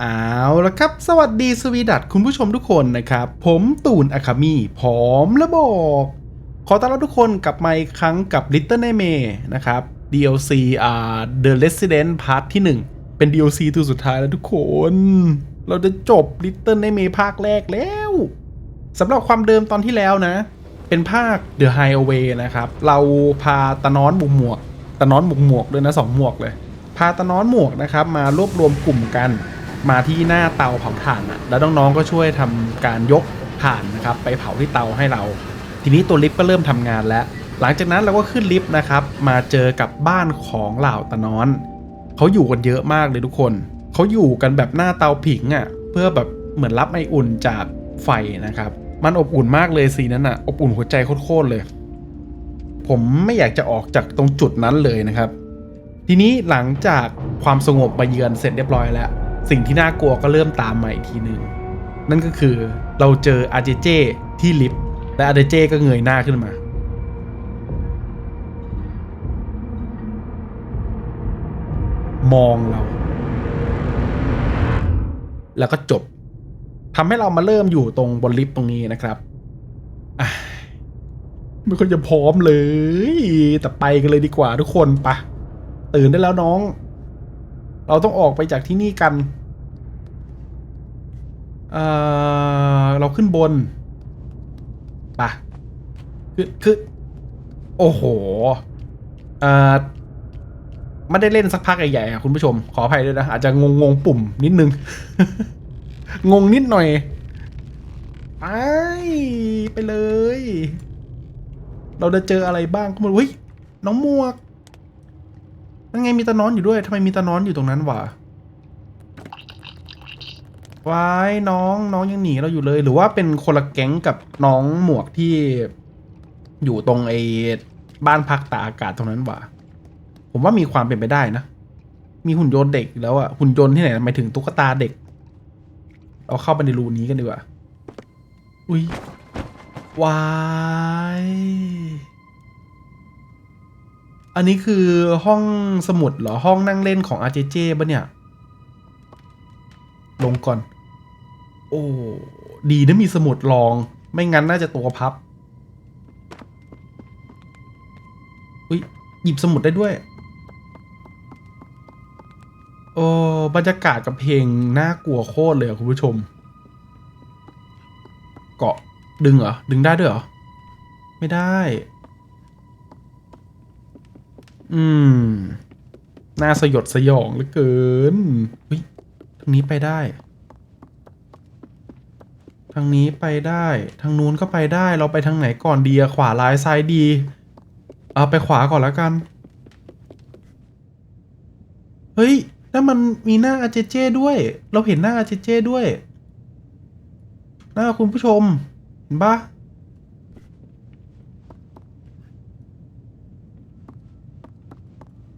เอาละครับ สวัสดีสวีดัตคุณผู้ชมทุกคนนะครับ ผมตูนอะคามีพร้อมและบอก ขอต้อนรับทุกคนกลับมาอีกครั้งกับ Little Nightmare นะครับ DLC อ่า The Resident Part ที่ 1 เป็น DLC ตัวสุดท้ายแล้วทุกคน เราจะจบ Little Nightmare ภาคแรกแล้วสำหรับความเดิมตอนที่แล้วนะ เป็นภาค The Highway นะครับ เราพาตะน้อนบุกหมวกตะน้อนบุกหมวกด้วยนะสองหมวกเลย พาตะน้อนหมวกนะครับมารวบรวมกลุ่มกัน มาที่หน้าเตาเผาถ่านอะแล้วน้องๆก็ช่วยทำการยกถ่านนะครับไปเผาที่เตาให้เรา ทีนี้ตัวลิฟต์ก็เริ่มทำงานแล้ว หลังจากนั้นเราก็ขึ้นลิฟต์นะครับมาเจอกับบ้านของเหล่าตะน้อนเขาอยู่กันเยอะมากเลยทุกคนเขาอยู่กันแบบหน้าเตาผิงอะเพื่อแบบเหมือนรับไออุ่นจากไฟนะครับ มันอบอุ่นมากเลยสีนั้นอะอบอุ่นหัวใจโคตรเลย ผมไม่อยากจะออกจากตรงจุดนั้นเลยนะครับ ทีนี้หลังจากความสงบมาเยือนเสร็จเรียบร้อยแล้ว สิ่งที่น่ากลัวก็เริ่มตามมาอีกทีหนึ่งนั่นก็คือเราเจออาเจเจที่ลิฟต์และอาเจเจก็เงยหน้าขึ้นมา มองเรา แล้วก็จบทำให้เรามาเริ่มอยู่ตรงบนลิฟต์ตรงนี้นะครับไม่ค่อยจะพร้อมเลย แต่ไปกันเลยดีกว่าทุกคนปะตื่นได้แล้วน้อง เราต้องออกไปจากที่นี่กันเออเราขึ้นบนปะคือคือ โอ้โหเออไม่ได้เล่นสักพักใหญ่ๆอะคุณผู้ชม ขออภัยด้วยนะ อาจจะงงงๆปุ่มนิดนึง งงนิดหน่อย ไป ไปเลย เราจะเจออะไรบ้างก็ไมาเฮ้ย น้องมวก นั่นไงมีตะนอนอยู่ด้วยทำไมมีตะนอนอยู่ตรงนั้นวะวายน้องน้องยังหนีเราอยู่เลย หรือว่าเป็นคนละแก๊งกับน้องหมวกที่อยู่ตรงไอ้บ้านพักตากอากาศตรงนั้นวะผมว่ามีความเป็นไปได้นะ มีหุ่นยนต์เด็กอีกแล้วอะหุ่นยนต์ที่ไหนหมายถึงตุ๊กตาเด็กเราเข้าไปในรูนี้กันดีกว่า อุ้ยวาย อันนี้คือห้องสมุดเหรอ ห้องนั่งเล่นของ RJJ ปะเนี่ย ลงก่อน โอ้ดีนะมีสมุดรอง ไม่งั้นน่าจะตัวพับอุ้ยหยิบสมุดได้ด้วย โอ้บรรยากาศกับเพลงน่ากลัวโคตรเลยคุณผู้ชม เกาะดึงเหรอ ดึงได้ด้วยเหรอ ไม่ได้ อืม น่าสยดสยองเหลือเกินวิทางนี้ไปได้ ทางนี้ไปได้ ทางนู้นก็ไปได้ เราไปทางไหนก่อนดีขวาร้ายซ้ายดี เอาไปขวาก่อนแล้วกัน เฮ้ยนั่นมันมีหน้าอาเจเจด้วย เราเห็นหน้าอาเจเจด้วย หน้าคุณผู้ชม เห็นปะ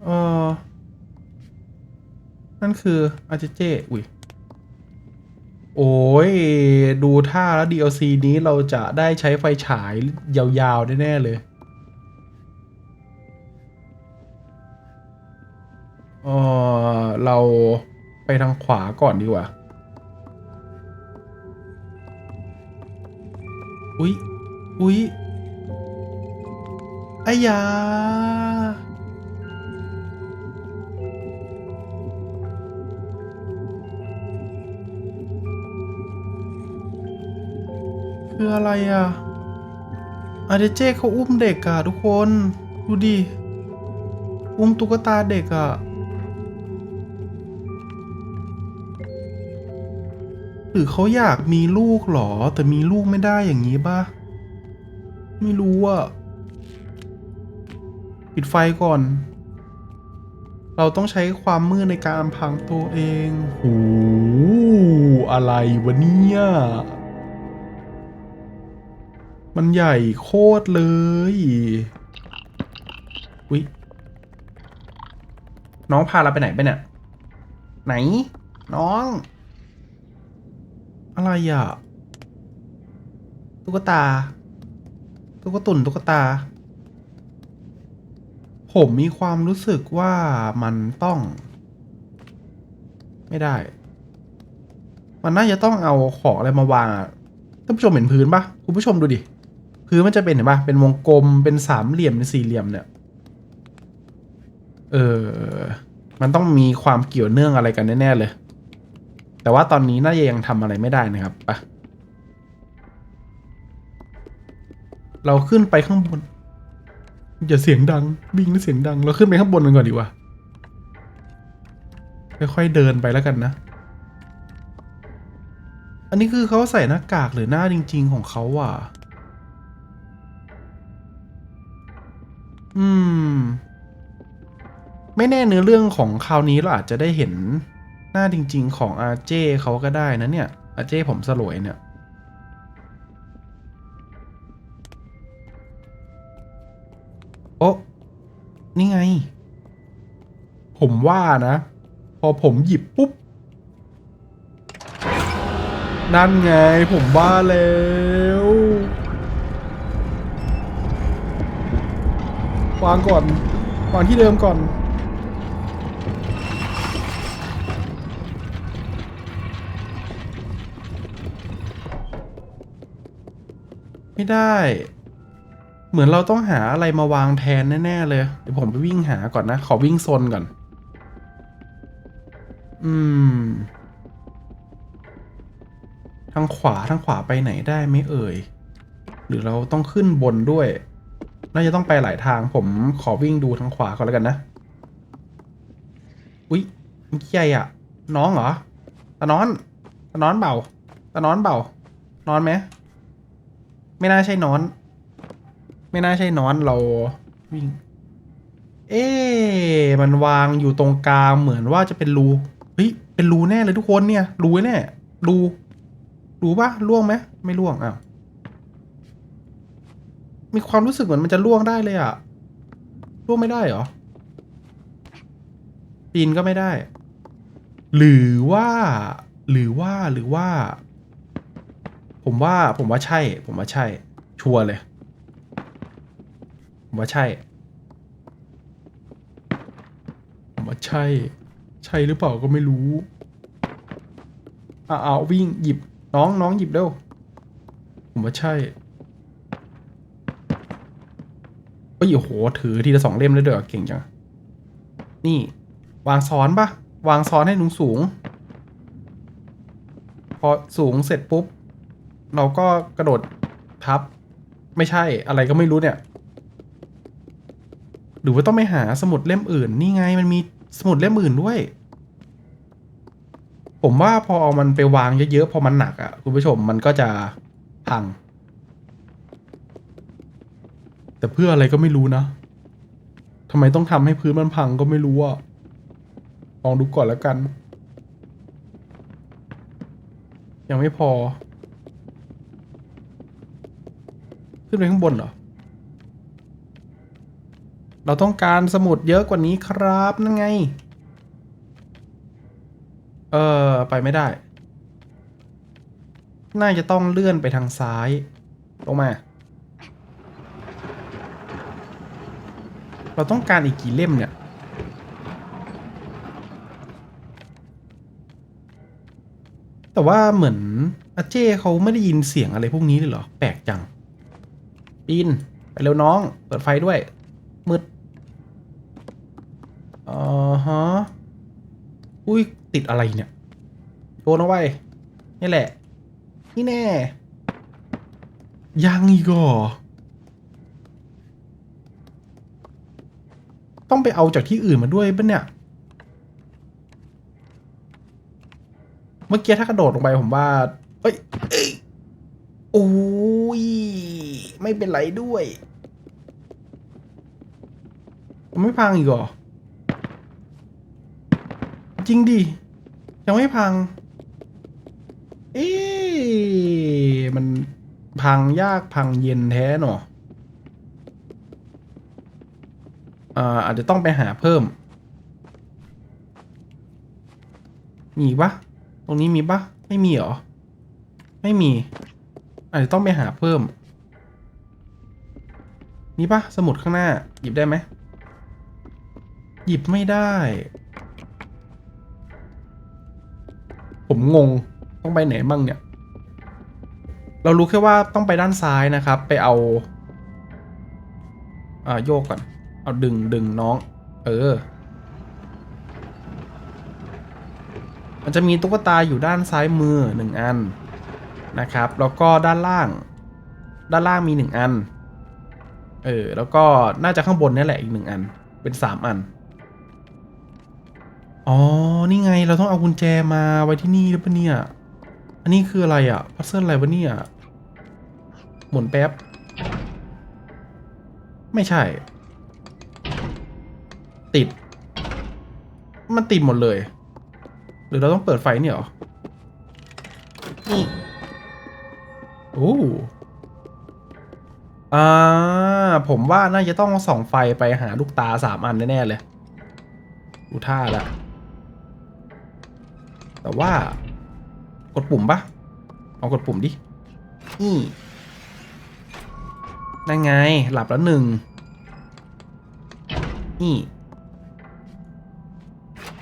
เออนั่นคืออาเจเจอุ้ย โอ้ย ดูท่าแล้ว DLC นี้เราจะได้ใช้ไฟฉายยาวๆ แน่ ๆ เลยเออเราไปทางขวาก่อนดีกว่า อุ๊ย อุ๊ยอายา คืออะไรอะอาเดเจเขาอุ้มเด็กอะทุกคน ดูดิ อุ้มตุ๊กตาเด็กอะหรือเขาอยากมีลูกหรอ แต่มีลูกไม่ได้อย่างนี้ป่ะ ไม่รู้อะ ปิดไฟก่อน เราต้องใช้ความมืดในการพรางตัวเองโหอะไรวะเนี่ย มันใหญ่โคตรเลย อุ๊ยน้องพาเราไปไหนไปเนี่ย ไหน น้อง อะไรอะ ตุ๊กตา ตุ๊กตุ่นตุ๊กตา ผมมีความรู้สึกว่ามันต้อง ไม่ได้ มันน่าจะต้องเอาของอะไรมาวางท่านผู้ชมเห็นพื้นปะคุณผู้ชมดูดิ พื้นมันจะเป็นเห็นปะเป็นวงกลมเป็นสามเหลี่ยมเป็นสี่เหลี่ยมเนี่ย เออ มันต้องมีความเกี่ยวเนื่องอะไรกันแน่ๆเลย แต่ว่าตอนนี้น่าจะยังทำอะไรไม่ได้นะครับไปะเราขึ้นไปข้างบน อย่าเสียงดังบิงแล้วเสียงดัง เราขึ้นไปข้างบนกันก่อนดีกว่าค่อยๆเดินไปแล้วกันนะ อันนี้คือเขาใส่หน้ากากหรือหน้าจริง ๆ ของเขาอะ อืม ไม่แน่เนื้อเรื่องของคราวนี้เราอาจจะได้เห็นหน้าจริง ๆ ของอาเจเขาก็ได้นะเนี่ย อาเจผมสลวยเนี่ย โอ้นี่ไง ผมว่านะ พอผมหยิบปุ๊บ นั่นไงผมว่าแล้ว วางก่อนวางที่เดิมก่อน ไม่ได้ เหมือนเราต้องหาอะไรมาวางแทนแน่ ๆ เลย เดี๋ยวผมไปวิ่งหาก่อนนะ ขอวิ่งโซนก่อน อืม ทางขวาทางขวาไปไหนได้ไหมเอ่ย หรือเราต้องขึ้นบนด้วย น่าจะต้องไปหลายทาง ผมขอวิ่งดูทางขวาก่อนแล้วกันนะ อุ๊ยมื่อกี้ใหญ่อะน้องเหรอตานอนตานอนเบาตานอนเบานอนไหมไม่น่าใช่นอน ไม่น่าใช่นอนเราวิ่ง เอ๊มันวางอยู่ตรงกลางเหมือนว่าจะเป็นรูเฮ้ยเป็นรูแน่เลยทุกคนเนี่ยรูแน่รูรูปะล่วงไหมไม่ล่วงอ้าว มีความรู้สึกเหมือนมันจะล่วงได้เลยอะล่วงไม่ได้เหรอ ปีนก็ไม่ได้ หรือว่า หรือว่า หรือว่า ผมว่า ผมว่าใช่ ผมว่าใช่ ชัวร์เลย ผมว่าใช่ ผมว่าใช่ ใช่หรือเปล่าก็ไม่รู้อ่าเอาวิ่งหยิบน้องน้องหยิบเร็วผมว่าใช่ เอ้ยโอ้โหถือทีละสองเล่มเลยเด้อเก่งจัง นี่ วางซ้อนปะวางซ้อนให้สูงสูง พอสูงเสร็จปุ๊บ เราก็กระโดดทับ ไม่ใช่อะไรก็ไม่รู้เนี่ย หรือว่าต้องไปหาสมุดเล่มอื่น นี่ไงมันมีสมุดเล่มอื่นด้วย ผมว่าพอเอามันไปวางเยอะๆ พอมันหนักอะ่ะคุณผู้ชมมันก็จะพัง แต่เพื่ออะไรก็ไม่รู้นะทำไมต้องทำให้พื้นมันพังก็ไม่รู้อะลองดูก่อนแล้วกัน ยังไม่พอ ขึ้นไปข้างบนเหรอ เราต้องการสมุดเยอะกว่านี้ครับนั่นไง เออไปไม่ได้ น่าจะต้องเลื่อนไปทางซ้าย ลงมา เราต้องการอีกกี่เล่มเนี่ยแต่ว่าเหมือนอาเจ้เขาไม่ได้ยินเสียงอะไรพวกนี้เลยเหรอ แปลกจัง ปีน ไปเร็วน้อง เปิดไฟด้วย มืดอ๋อฮะ อุ้ย ติดอะไรเนี่ยโยนเอาไว้ นี่แหละ นี่แน่ ยังอีกเหรอ ต้องไปเอาจากที่อื่นมาด้วยปะเนี่ย เมื่อกี้ถ้ากระโดดลงไปผมว่า เอ้ยเอ้ยโอ้ย ไม่เป็นไรด้วยมันไม่พังอีกเหรอ จริงดิ ยังไม่พัง เอ๊ะมันพังยากพังเย็นแท้หนอ อ่าอาจจะต้องไปหาเพิ่ม มีปะตรงนี้มีปะไม่มีหรอ ไม่มี อาจจะต้องไปหาเพิ่ม มีปะสมุดข้างหน้า หยิบได้ไหม หยิบไม่ได้ ผมงงตรงต้องไปไหนบ้างเนี่ย เรารู้แค่ว่าต้องไปด้านซ้ายนะครับ ไปเอา อ่า โยกก่อน เอาดึงดึงน้อง เออ มันจะมีตุ๊กตาอยู่ด้านซ้ายมือหนึ่งอันนะครับ แล้วก็ด้านล่าง ด้านล่างมีหนึ่งอัน เออ แล้วก็น่าจะข้างบนนี่แหละอีกหนึ่งอัน เป็นสามอัน อ๋อ นี่ไงเราต้องเอากุญแจมาไว้ที่นี่หรือเปล่าเนี่ย อันนี้คืออะไรอะพัซเซิลอะไรวะเนี่ยหมุนแป๊บ ไม่ใช่ ติด มันติดหมดเลย หรือเราต้องเปิดไฟเนี่ยเหรอ นี่ โอ้อ่า ผมว่าน่าจะต้องส่องไฟไปหาลูกตาสามอันแน่ ๆ เลย ดูท่าละ แต่ว่ากดปุ่มปะเอากดปุ่มดิ นี่นั่นไง หลับแล้วหนึ่งนี่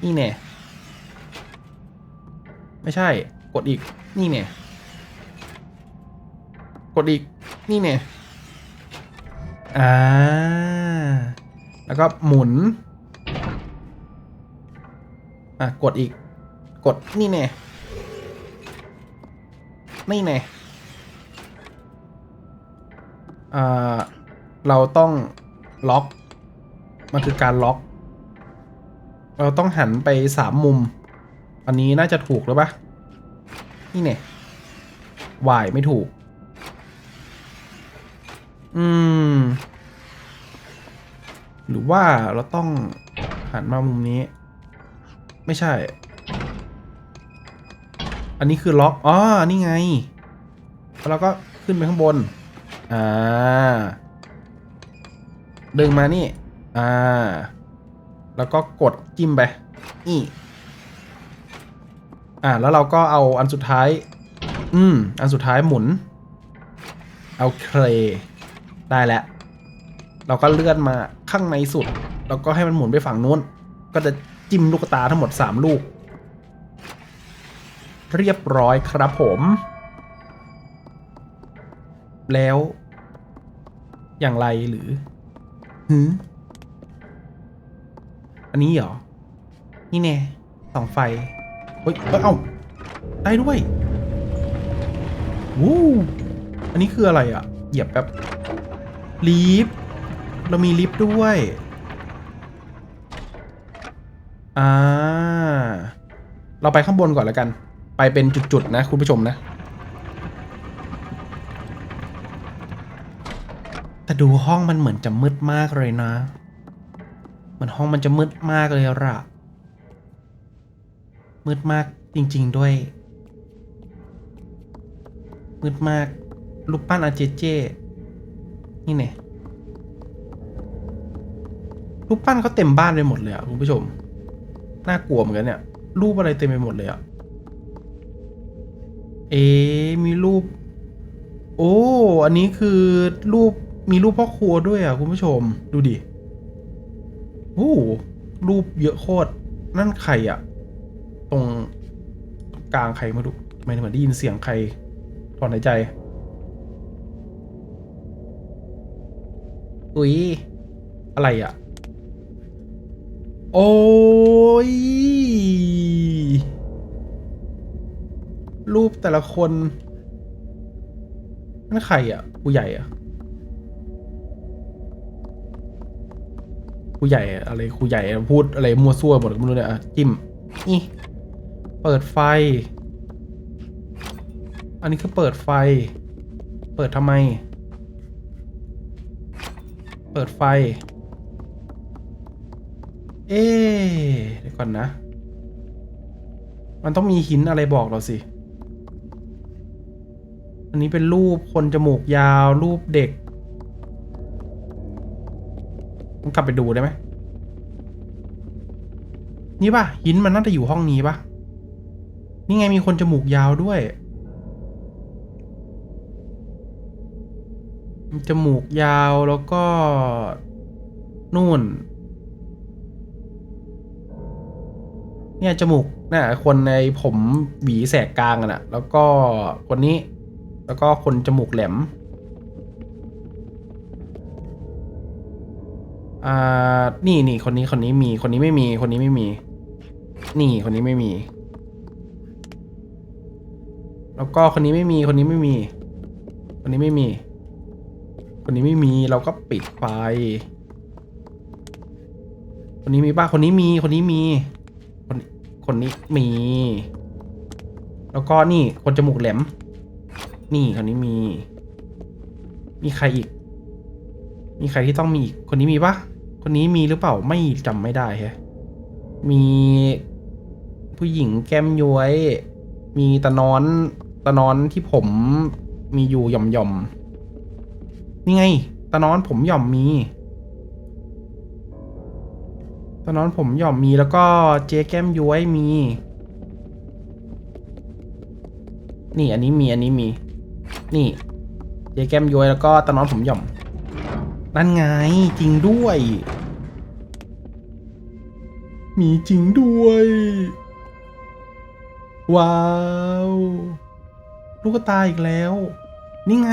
นี่แน่ไม่ใช่ กดอีก นี่เน่กดอีก นี่เน่อ่า แล้วก็หมุน อะ กดอีก กดนี่แน่นี่แน่อ่า เราต้องล็อก มันคือการล็อก เราต้องหันไปสามมุม อันนี้น่าจะถูกหรือปะนี่เนี่ยวายไม่ถูก อืม หรือว่าเราต้องหันมามุมนี้ ไม่ใช่ อันนี้คือล็อก อ๋อ นี่ไง แล้วเราก็ขึ้นไปข้างบน อ่า ดึงมานี่ อ่า แล้วก็กดจิ้มไปนี่อ่าแล้วเราก็เอาอันสุดท้าย อืม อันสุดท้ายหมุน เอาเคลได้แล้ว เราก็เลื่อนมาข้างในสุด แล้วก็ให้มันหมุนไปฝั่งนู้น ก็จะจิ้มลูกตาทั้งหมด 3 ลูก เรียบร้อยครับผม แล้ว อย่างไรหรือหือ อันนี้เหรอ นี่แน่สองไฟ เฮ้ย เอ้ยเอาได้ด้วยวู้อันนี้คืออะไรอะ เหยียบแป๊บลิฟต์เรามีลิฟต์ด้วย อ่า เราไปข้างบนก่อนแล้วกัน ไปเป็นจุดๆนะคุณผู้ชมนะ แต่ดูห้องมันเหมือนจะมืดมากเลยนะ มือนห้องมันจะมืดมากเลยอะมืดมากจริง ๆด้วย มืดมากรูปปั้นอาเจเจ นี่เนี่ยรูปปั้นเขาเต็มบ้านไปหมดเลยอะคุณผู้ชม น่ากลัวเหมือนกันเนี่ย รูปอะไรเต็มไปหมดเลยอะเอ๊มีรูป โอ้ อันนี้คือรูปมีรูปพ่อครัวด้วยอะคุณผู้ชม ดูดิ โอ้รูปเยอะโคตร นั่นใครอะตรงกลางใครมาดูทำไมเหมือนได้ยินเสียงใครถอนหายใจ อุ๊ยอะไรอะโอ้ย รูปแต่ละคนนั่นใครอะผู้ใหญ่อะ ผู้ใหญ่อะไรครูใหญ่พูดอะไรมัวซั่วหมดก็ไม่รู้เนี่ยจิ้มนี่เปิดไฟ อันนี้คือเปิดไฟ เปิดทำไม เปิดไฟ เอ๊เดี๋ยวก่อนนะ มันต้องมีหินอะไรบอกเราสิ อันนี้เป็นรูปคนจมูกยาวรูปเด็ก กลับไปดูได้ไหมนี่ป่ะหินมันน่าจะอยู่ห้องนี้ป่ะ นี่ไงมีคนจมูกยาวด้วย จมูกยาวแล้วก็ นู่น เนี่ยจมูกน่ะคนในผมหวีแสกกลางอะน่ะแล้วก็คนนี้ แล้วก็คนจมูกแหลม อ่านี่นี่คนนี้คนนี้มีคนนี้ไม่มีคนนี้ไม่มี นี่คนนี้ไม่มี แล้วก็คนนี้ไม่มีคนนี้ไม่มี คนนี้ไม่มี คนนี้ไม่มีเราก็ปิดไฟคนนี้มีป้าคนนี้มีคนนี้มี คนคนนี้มี แล้วก็นี่คนจมูกแหลม นี่คนนี้มี มีใครอีกมีใครที่ต้องมีอีก คนนี้มีปะ คนนี้มีหรือเปล่าไม่จำไม่ได้แฮะมีผู้หญิงแก้มย้วย มีตะนอนตะนอนที่ผมมีอยู่หย่อมหย่อมนี่ไงตะนอนผมหย่อมมีตะนอนผมหย่อมมีแล้วก็เจ๊แก้มย้วยมี นี่อันนี้มีอันนี้มี นี่เจ๊แก้มย้วยแล้วก็ตะนอนผมหย่อมนั่นไงจริงด้วย มีจริงด้วย ว้าว ลูกตาอีกแล้ว นี่ไง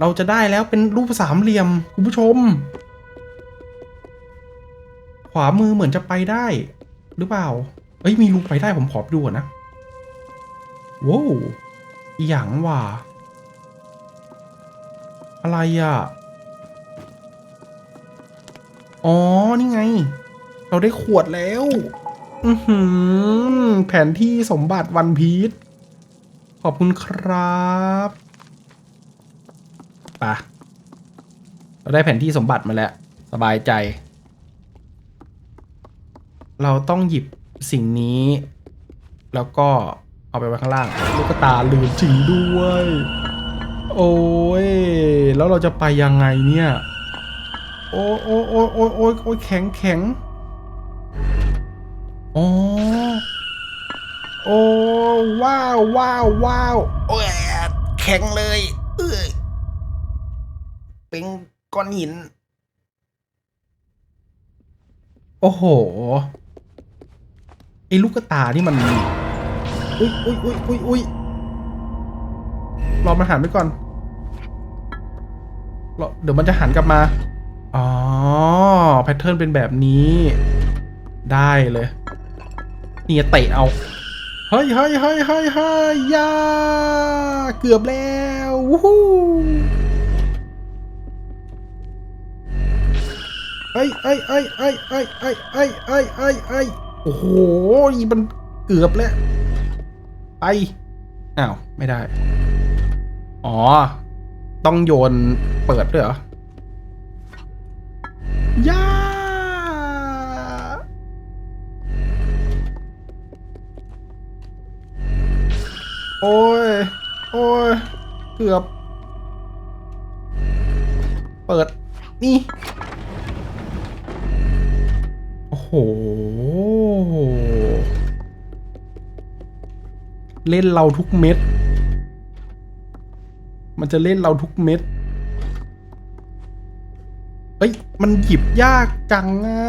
เราจะได้แล้วเป็นรูปสามเหลี่ยม คุณผู้ชม ขวามือเหมือนจะไปได้ หรือเปล่า เอ้ย มีรูไปได้ผมขอดูนะว้าวอีหยังว่ะอะไรอะ อ๋อ นี่ไง เราได้ขวดแล้ว อือหือ แผนที่สมบัติวันพีชขอบคุณครับปะเราได้แผนที่สมบัติมาแล้ว สบายใจ เราต้องหยิบสิ่งนี้ แล้วก็เอาไปไว้ข้างล่าง ลูกตาลืมจริงด้วย โอ้ย แล้วเราจะไปยังไงเนี่ย โอ้โอ้โอ้โอ้โอ้โอ้แข็งแข็ง อ๋อ โอ้ว้าวว้าวว้าวโอ้ยแข็งเลย เอ้ยเป็นก้อนหิน โอ้โหไอ้ลูกกระตานี่มันอุ้ยอุ้ยอุ้ยอุ้ยอุ้ยรอมันหันไปก่อนรอเดี๋ยวมันจะหันกลับมา อ๋อ แพทเทิร์นเป็นแบบนี้ ได้เลย นี่จะเตะเอาเฮ้ยเฮ้ยเฮ้ยเฮ้ยเฮ้ยยาเกือบแล้ววู้ฮู้เอ้ยเอ้ยเอ้ยเอ้ยเอ้ยเอ้ยเอ้ยเอ้ยเอ้ยเอ้โอ้โหนี่มันเกือบแล้วไปอ้าวไม่ได้ อ๋อ ต้องโยนเปิดด้วยเหรอย่า โอ้ย โอ้ย เกือบ เปิด นี่ โอ้โห เล่นเราทุกเม็ด มันจะเล่นเราทุกเม็ด เฮ้ย มันหยิบยากจังอะ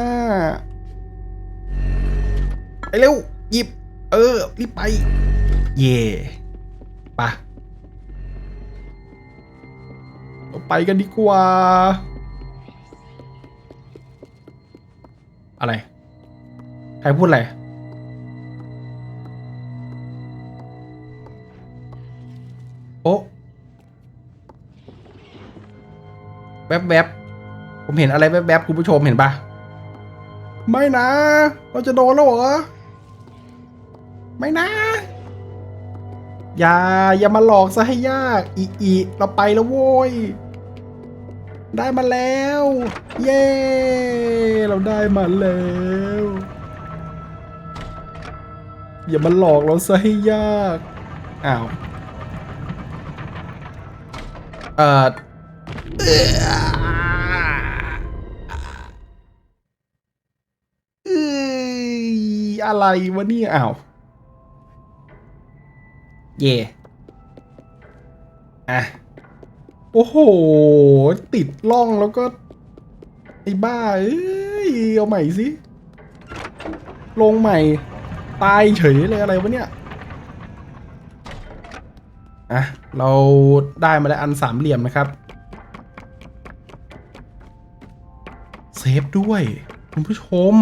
ไปเร็ว หยิบ เออ รีบไป เย่ ไปะเราไปกันดีกว่า อะไร ใครพูดอะไร โอ้แวบๆบผมเห็นอะไรแวบๆคุณผู้ชมเห็นปะไม่นะ เราจะโดนแล้วเหรอ ไม่นะ อย่าอย่ามาหลอกซะให้ยากอีอีเราไปแล้วโว้ย ได้มาแล้ว เย้ เราได้มาแล้ว อย่ามาหลอกเราซะให้ยากอ้าวเอ่อเอ่ออะไรวะเนี่ยอ้าว เย่อะ โอ้โห ติดล่องแล้วก็ ไอ้บ้า เอ้ย เอาใหม่สิ ลงใหม่ ตายเฉยเลยอะไรวะเนี่ย อะ เราได้มาแล้วอันสามเหลี่ยมนะครับ เซฟด้วย คุณผู้ชม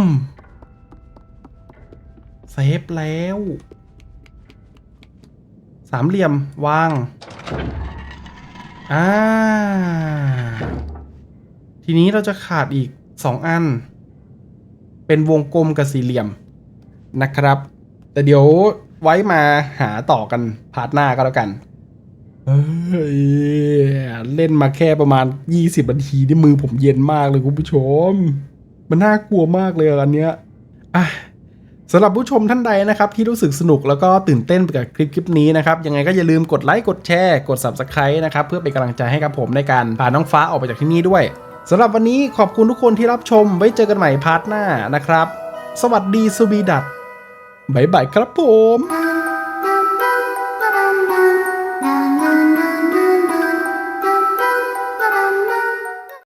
เซฟแล้ว สามเหลี่ยมวาง อ่า ทีนี้เราจะขาดอีกสองอัน เป็นวงกลมกับสี่เหลี่ยมนะครับ แต่เดี๋ยวไว้มาหาต่อกันพาร์ทหน้าก็แล้วกันเเล่นมาแค่ประมาณ 20นาทีนี่มือผมเย็นมากเลยคุณผู้ชม มันน่ากลัวมากเลยอันเนี้ยอะ สำหรับผู้ชมท่านใดนะครับที่รู้สึกสนุกแล้วก็ตื่นเต้นไปกับคลิปคลิปนี้นะครับยังไงก็อย่าลืมกดไลค์กดแชร์กด Subscribe นะครับเพื่อเป็นกำลังใจให้กับผมในการพาน้องฟ้าออกไปจากที่นี่ด้วยสำหรับวันนี้ขอบคุณทุกคนที่รับชมไว้เจอกันใหม่พาร์ทหน้านะครับ สวัสดีสวีดัตบ๊ายบายครับผม